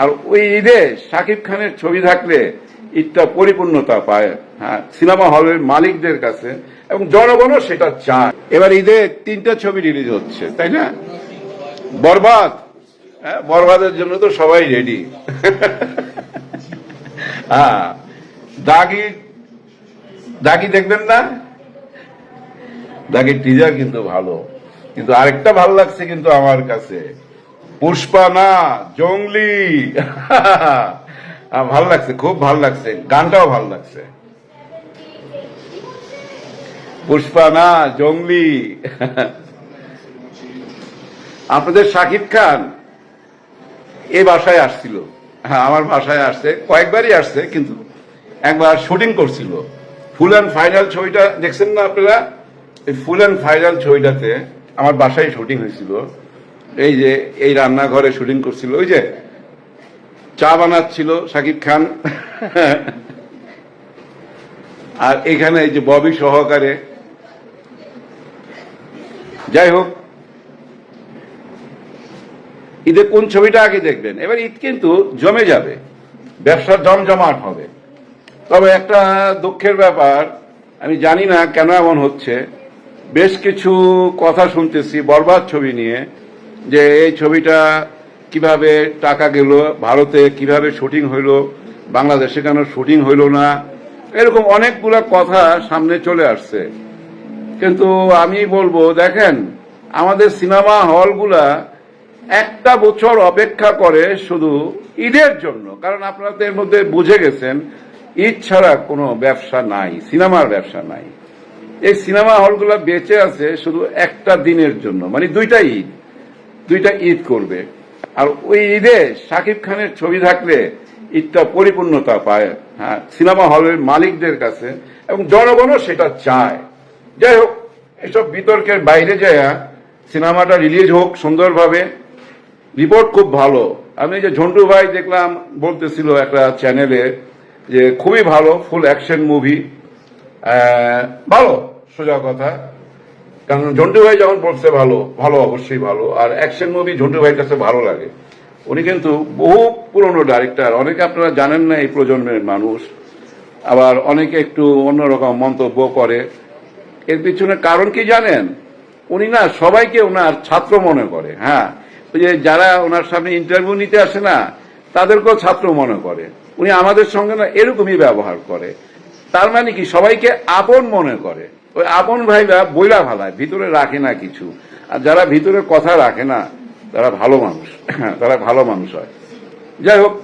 আর ওই ঈদে শাকিব খানের ছবি থাকলে ঈদটা পরিপূর্ণতা পায়। হ্যাঁ সিনেমা হলের মালিকদের কাছে এবং জনগণও সেটা চায়। এবার ঈদে তিনটা ছবি রিলিজ হচ্ছে, তাই না? বরবাদ। হ্যাঁ বরবাদের জন্য তো সবাই রেডি হ্যাঁ দাগি দাগি দেখবেন না? দাগির টিজার কিন্তু ভালো। কিন্তু আরেকটা ভালো লাগছে কিন্তু আমার কাছে। পুষ্পা না জঙ্গলি ভালো লাগছে, খুব ভালো লাগছে। গানটাও ভালো লাগছে। পুষ্পা না জঙ্গলি আপনাদের শাকিব খান এ বাসায় আসছিল। হ্যাঁ আমার বাসায় আসছে। কয়েকবারই আসছে, কিন্তু একবার শুটিং করছিল। ফুল অ্যান্ড ফাইনাল ছবিটা, দেখছেন না আপনারা? ফুল অ্যান্ড ফাইনাল ছবিটাতে আমার বাসায় শুটিং হয়েছিল। এই যে, এই রান্নাঘরে শুটিং করছিল, ওই যে চা বানাচ্ছিল শাকিব খান। আর এখানে এই যে ববি সহকারে। যাই হোক। ঈদে কোন ছবিটা আগে দেখবেন? এবার ঈদ কিন্তু জমে যাবে। ব্যবসা জমজমাট হবে। তবে একটা দুঃখের ব্যাপার, আমি জানি না কেন এমন হচ্ছে। বেশ কিছু কথা শুনতেছি, বরবাদ ছবি নিয়ে। যে এই ছবিটা কীভাবে টাকা গেল, ভারতে কীভাবে শুটিং হইল, বাংলাদেশে কেন শুটিং হইল না, এরকম অনেকগুলো কথা সামনে চলে আসছে। কিন্তু আমি বলব, দেখেন, আমাদের সিনেমা হলগুলা একটা বছর অপেক্ষা করে শুধু ঈদের জন্য। কারণ এর মধ্যে বুঝে গেছেন, ঈদ ছাড়া কোনো ব্যবসা নাই, সিনেমার ব্যবসা নাই। এই সিনেমা হলগুলা বেঁচে আছে শুধু একটা দিনের জন্য মানে দুইটা ঈদ। দুইটা ঈদ করবে। আর ওই ঈদে শাকিব খানের ছবি থাকলে ঈদটা পরিপূর্ণতা পায়। হ্যাঁ সিনেমা হলের মালিকদের কাছে এবং জনগণও সেটা চায়। যাই হোক, এসব বিতর্কের বাইরে যায় সিনেমাটা রিলিজ হোক সুন্দরভাবে। রিপোর্ট খুব ভালো। আমি যে ঝন্টু ভাই দেখলাম, বলতেছিল একটা চ্যানেলে যে খুবই ভালো, ফুল অ্যাকশন মুভি। ভালো, সোজা কথা। কারণ ঝন্টু ভাই যখন বলছে ভালো ভালো অবশ্যই ভালো, আর অ্যাকশন মুভি ঝন্টু ভাইয়ের কাছে ভালো লাগে। উনি কিন্তু বহু পুরনো ডাইরেক্টর অনেকে আপনারা জানেন না এই প্রজন্মের মানুষ, আবার অনেকে একটু অন্যরকম মন্তব্য করে। এর পিছনে কারণ কি জানেন? উনি না সবাইকে ওনার ছাত্র মনে করে হ্যাঁ। ওই যে যারা ওনার সামনে ইন্টারভিউ নিতে আসে না, তাদেরকেও ছাত্র মনে করে। উনি আমাদের সঙ্গে না এরকমই ব্যবহার করে। তার মানে কি? সবাইকে আপন মনে করে। ওই আপন ভাইরা বইলা ভালায়, ভিতরে রাখে না কিছু। আর যারা ভিতরে কথা রাখে না, তারা ভালো মানুষ, তারা ভালো মানুষ হয়। যাই হোক,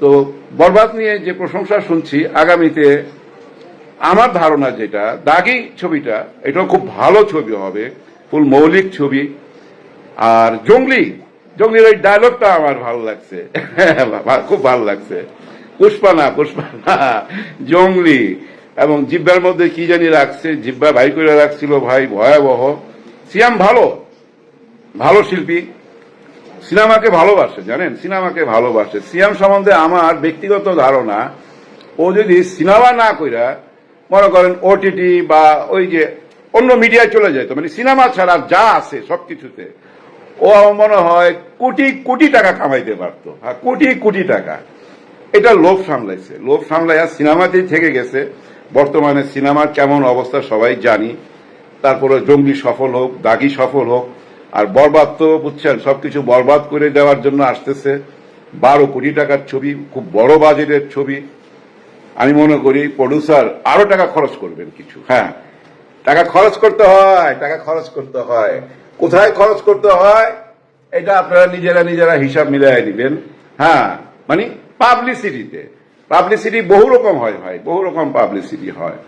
তো বরবাদ নিয়ে যে প্রশংসা শুনছি আগামীতে, আমার ধারণা যেটা, দাগি ছবিটা, এটাও খুব ভালো ছবি হবে, ফুল মৌলিক ছবি। আর জঙ্গলি, জঙ্গলির ওই ডায়লগটা আমার ভালো লাগছে। খুব ভালো লাগছে। পুষ্পা না পুষ্পা না, জঙ্গলি। এবং জিব্বার মধ্যে কি জানি রাখছে, জিব্বা ভাই করে রাখছিল, ভাই ভয়াবহ। সিয়াম ভালো ভালো শিল্পী। সিনেমাকে ভালোবাসে, জানেন? সিনেমাকে ভালোবাসে। সিয়াম সম্বন্ধে আমার ব্যক্তিগত ধারণা, ও যদি সিনেমা না কইরা, মনে করেন ওটিটি বা ওই যে অন্য মিডিয়ায় চলে যেত মানে সিনেমা ছাড়া যা আছে সবকিছুতে, ও আমার মনে হয় কোটি কোটি টাকা কামাইতে পারতো। হ্যাঁ কোটি কোটি টাকা। এটা লোভ সামলাইছে। লোভ সামলাইয়া সিনেমাতেই থেকে গেছে। বর্তমানে সিনেমার কেমন অবস্থা সবাই জানি। তারপরে জঙ্গি সফল হোক, দাগি সফল হোক, আর বরবাদ তো বুঝছেন, সবকিছু বরবাদ করে দেওয়ার জন্য আসতেছে। বারো কোটি টাকার ছবি, খুব বড় বাজেটের ছবি। আমি মনে করি প্রডিউসার আরও টাকা খরচ করবেন কিছু। হ্যাঁ টাকা খরচ করতে হয়, টাকা খরচ করতে হয়। কোথায় খরচ করতে হয়? এটা আপনারা নিজেরা নিজেরা হিসাব মিলাই দিবেন হ্যাঁ মানে পাবলিসিটিতে পাবলিসিটি বহু রকম হয় ভাই, বহু রকম পাবলিসিটি হয়।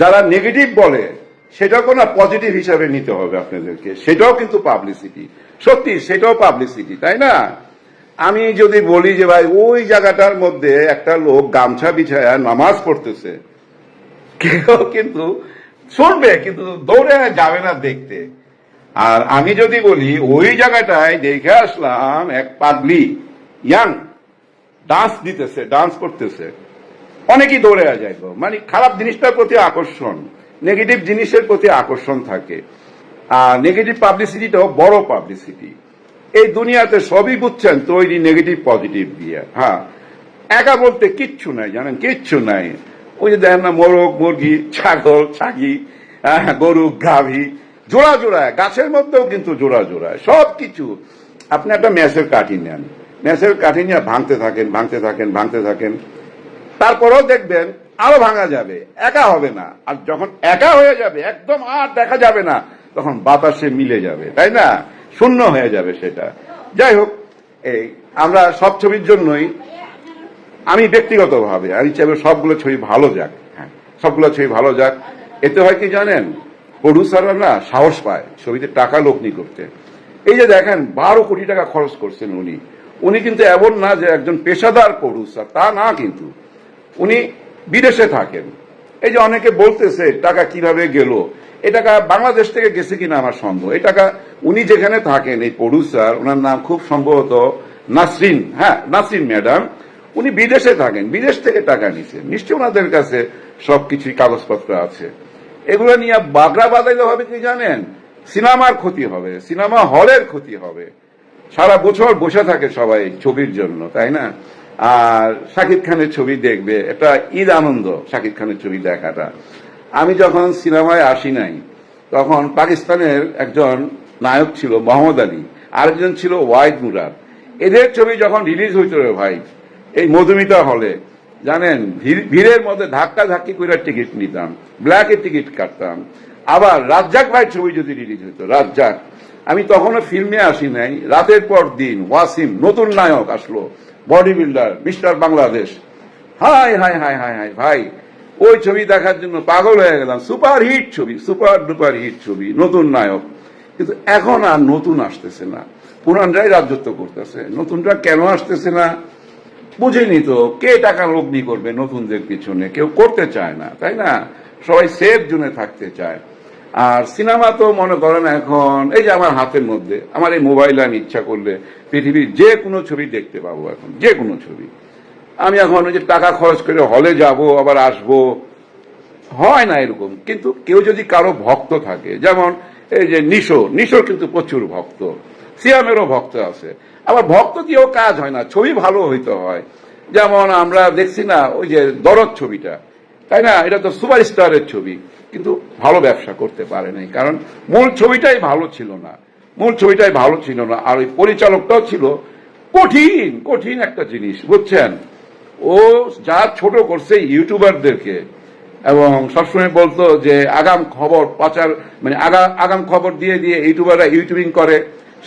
যারা নেগেটিভ বলে, সেটাকেও না পজিটিভ হিসাবে নিতে হবে আপনাদেরকে। সেটাও কিন্তু পাবলিসিটি সত্যি, সেটাও পাবলিসিটি তাই না? আমি যদি বলি যে ভাই, ওই জায়গাটার মধ্যে একটা লোক গামছা বিছায় নামাজ পড়তেছে, কেউ কিন্তু শুনবে, কিন্তু দৌড়ে যাবে না দেখতে। আর আমি যদি বলি, ওই জায়গাটায় দেখে আসলাম এক পাগলি, ইয়াং। ডান্স দিতেছে ডান্স করতেছে। অনেকেই দৌড়ে যাইব মানে খারাপ জিনিসটার প্রতি আকর্ষণ নেগেটিভ জিনিসের প্রতি আকর্ষণ থাকে। আর নেগেটিভ পাবলিসিটিটাও বড় পাবলিসিটি। এই দুনিয়াতে সবই বুঝছেন তৈরি নেগেটিভ পজিটিভ দিয়ে। হ্যাঁ একা বলতে কিচ্ছু নাই জানেন? কিচ্ছু নাই। ওই যে দেখেন না মোরগ মুরগি ছাগল ছাগি আহ, গরু গাভী জোড়া জোড়ায়। গাছের মধ্যেও কিন্তু জোড়া জোড়ায়। সব কিছু আপনি একটা ম্যাচের কাঠি নেন। ম্যাচের কাঠি নিয়ে ভাঙতে থাকেন ভাঙতে থাকেন ভাঙতে থাকেন। তারপরেও দেখবেন আরও ভাঙা যাবে, একা হবে না। আর যখন একা হয়ে যাবে, একদম আর দেখা যাবে না, তখন বাতাসে মিলে যাবে, তাই না? শূন্য হয়ে যাবে সেটা। যাই হোক, এই আমরা সব ছবির জন্যই আমি ব্যক্তিগতভাবে আমি চাইব সবগুলো ছবি ভালো যাক হ্যাঁ সবগুলো ছবি ভালো যাক। এতে হয় কি জানেন? প্রডিউসাররা না সাহস পায়, ছবিতে টাকা লগ্নি করতে। এই যে দেখেন, বারো কোটি টাকা খরচ করছেন উনি। উনি কিন্তু এমন না যে একজন পেশাদার প্রডিউসার তা না কিন্তু। উনি বিদেশে থাকেন। এই যে অনেকে বলতেছে টাকা কীভাবে গেল? এ টাকা বাংলাদেশ থেকে গেছে কিনা আমার সন্দেহ। এই টাকা উনি যেখানে থাকেন, এই প্রডিউসার ওনার নাম খুব সম্ভবত নাসরিন হ্যাঁ নাসরিন ম্যাডাম। উনি বিদেশে থাকেন, বিদেশ থেকে টাকা নিছেন। নিশ্চয় ওনাদের কাছে সবকিছুই কাগজপত্র আছে। এগুলো নিয়ে বাগড়া বাজাইলে হবে কি জানেন? সিনেমার ক্ষতি হবে, সিনেমা হলের ক্ষতি হবে। সারা বছর বসে থাকে সবাই ছবির জন্য, তাই না? আর শাকিব খানের ছবি দেখবে এটা ঈদ আনন্দ শাকিব খানের ছবি দেখাটা। আমি যখন সিনেমায় আসি নাই, তখন পাকিস্তানের একজন নায়ক ছিল মোহাম্মদ আলী, আরেকজন ছিল ওয়াইদ মুরাদ। এদের ছবি যখন রিলিজ হইতো রে ভাই, এই মধুমিতা হলে, জানেন, ভিড়- ভিড়ের মধ্যে ধাক্কা ধাক্কি করে টিকিট নিতাম ব্ল্যাকে টিকিট কাটতাম। আবার রাজ্জাক ভাই ছবি যদি রিলিজ হইতো, রাজ্জাক। আমি তখনও ফিল্মে আসি নাই। রাতের পর দিন ওয়াসিম নতুন নায়ক আসলো body builder mister Bangladesh. Hi hi hi hi hi, ভাই, ওই ছবি দেখার জন্য পাগল হয়ে গেলাম। সুপার হিট ছবি, সুপার ডুপার হিট ছবি, নতুন নায়ক। কিন্তু এখন আর নতুন আসতেছে না। পুরানরাই রাজত্ব করতেছে। নতুনটা কেন আসতেছে না? বুঝেনি তো, কে টাকা লগ্নি করবে নতুনদের পিছনে? কেউ করতে চায় না, তাই না? সবাই সেফ জোনে থাকতে চায়। আর সিনেমা তো মনে করেন এখন, এই যে আমার হাতের মধ্যে, আমার এই মোবাইলে আমি ইচ্ছা করলে পৃথিবীর যে কোনো ছবি দেখতে পাবো এখন, যে কোনো ছবি। আমি এখন ওই যে টাকা খরচ করে হলে যাব, আবার আসব, হয় না এরকম। কিন্তু কেউ যদি কারও ভক্ত থাকে, যেমন এই যে নিশো, নিশোর কিন্তু প্রচুর ভক্ত, সিয়ামেরও ভক্ত আছে। আবার ভক্ত দিয়েও কাজ হয় না, ছবি ভালো হইতে হয়। যেমন আমরা দেখছি না, ওই যে দরদ ছবিটা, তাই না? এটা তো সুপারস্টারের ছবি। কিন্তু ভালো ব্যবসা করতে পারে নাই। কারণ মূল ছবিটাই ভালো ছিল না। মূল ছবিটাই ভালো ছিল না। আর ওই পরিচালকটাও ছিল কঠিন কঠিন একটা জিনিস, বুঝছেন? ও যা ছোট করছে ইউটিউবারদেরকে এবং সবসময় বলতো যে আগাম খবর পাচার মানে আগা, আগাম খবর দিয়ে দিয়ে ইউটিউবাররা ইউটিউবিং করে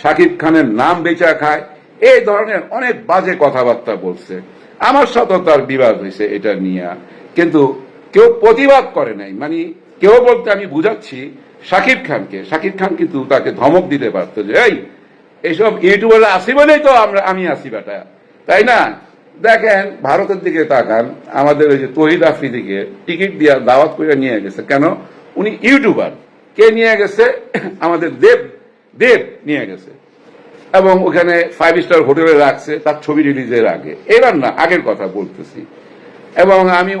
শাকিব খানের নাম বেচা খায়, এই ধরনের অনেক বাজে কথাবার্তা বলছে। আমার সাথেও তার বিবাদ হয়েছে এটা নিয়ে। কিন্তু কেউ প্রতিবাদ করে নাই। মানে কেউ বলতে আমি বুঝাচ্ছি শাকিব খানকে। শাকিব খান কিন্তু তাকে ধমক দিতে পারতো যে, এই এইসব ইউটিউবাররা আসি বলেই তো, আমরা, আমি আসি বেটা। তাই না? দেখেন, ভারতের দিকে তাকান, আমাদের ওই যে তহিদ আফ্রিদিকে টিকিট দিয়ে দাওয়াত করে নিয়ে গেছে। কেন? উনি ইউটিউবার। কে নিয়ে গেছে? আমাদের দেব দেব নিয়ে গেছে। এবং ওখানে ফাইভ স্টার হোটেলে রাখছে, তার ছবি রিলিজের আগে। এবার না, আগের কথা বলতেছি। এবং আমি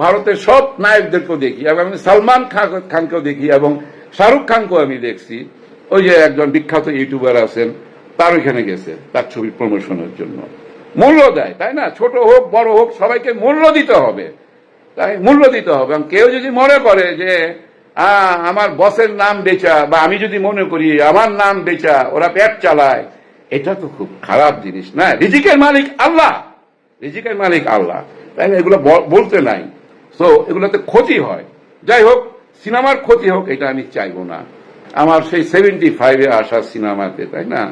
ভারতের সব নায়কদেরকেও দেখি, এবং আমি সালমান খান- খানকেও দেখি, এবং শাহরুখ খানকেও আমি দেখছি। ওই যে একজন বিখ্যাত ইউটিউবার আছেন, তার ওইখানে গেছে, তার ছবি প্রমোশনের জন্য। মূল্য দেয়, তাই না? ছোট হোক, বড় হোক, সবাইকে মূল্য দিতে হবে। তাই মূল্য দিতে হবে, এবং কেউ যদি মনে করে যে আমার বসের নাম বেচা, বা আমি যদি মনে করি, আমার নাম বেচা, ওরা পেট চালায়, এটা তো খুব খারাপ জিনিস, না? রিজিকের মালিক আল্লাহ। রিজিকের মালিক আল্লাহ। তাই না? এগুলো বলতে নাই। তো এগুলোতে ক্ষতি হয়। যাই হোক, সিনেমার ক্ষতি হোক, এটা আমি চাইব না। আমার সেই সেভেন্টি ফাইভে আসা সিনেমাতে, তাই না?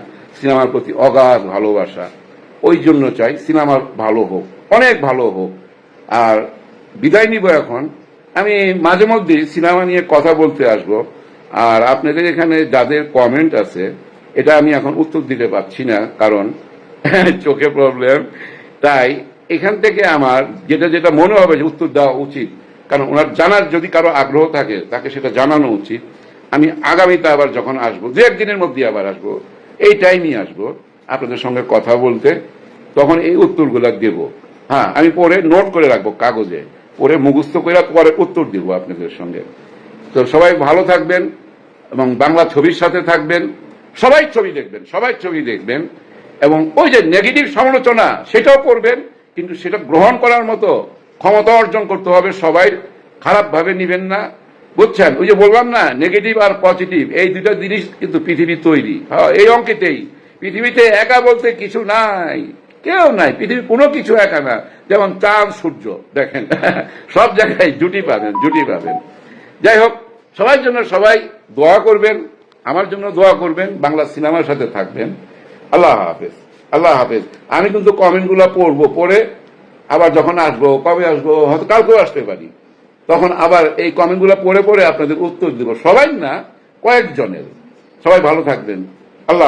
সিনেমার প্রতি অগাধ ভালোবাসা। ওই জন্য চাই সিনেমা ভালো হোক, অনেক ভালো হোক। আর বিদায় নিব এখন। আমি মাঝে মধ্যে সিনেমা নিয়ে কথা বলতে আসব। আর আপনাদের এখানে যাদের কমেন্ট আছে, এটা আমি এখন উত্তর দিতে পারছি না, কারণ চোখে প্রবলেম তাই এখান থেকে আমার যেটা যেটা মনে হবে যে উত্তর দেওয়া উচিত, কারণ ওনার জানার যদি কারও আগ্রহ থাকে, তাকে সেটা জানানো উচিত। আমি আগামীতে আবার যখন আসব, দু একদিনের মধ্যে আবার আসব, এই টাইমই আসব আপনাদের সঙ্গে কথা বলতে, তখন এই উত্তরগুলা দেব। হ্যাঁ আমি পরে নোট করে রাখব কাগজে, পরে মুখস্থ করে পরে উত্তর দিব আপনাদের সঙ্গে। তো সবাই ভালো থাকবেন এবং বাংলা ছবির সাথে থাকবেন, সবাই ছবি দেখবেন, সবাই ছবি দেখবেন, এবং ওই যে নেগেটিভ সমালোচনা, সেটাও করবেন। কিন্তু সেটা গ্রহণ করার মতো ক্ষমতা অর্জন করতে হবে, সবাই খারাপভাবে নিবেন না। বুঝছেন? ওই যে বললাম না নেগেটিভ আর পজিটিভ এই দুটো জিনিস কিন্তু পৃথিবী তৈরি। হ্যাঁ এই অঙ্কেতেই। পৃথিবীতে একা বলতে কিছু নাই, কেউ নাই। পৃথিবী কোনো কিছু একা না। যেমন চাঁদ, সূর্য, দেখেন, সব জায়গায় জুটি পাবেন জুটি পাবেন। যাই হোক, সবার জন্য সবাই দোয়া করবেন, আমার জন্য দোয়া করবেন, বাংলা সিনেমার সাথে থাকবেন। আল্লাহ হাফেজ। আল্লাহ হাফেজ। আমি কিন্তু কমেন্টগুলো পড়ব, পড়ে আবার যখন আসব, কবে আসব, হয়তো কালকেও আসতে পারি। তখন আবার এই কমেন্টগুলো পড়ে পড়ে আপনাদের উত্তর দিব। সবাই না, কয়েকজনের। সবাই ভালো থাকবেন। আল্লাহ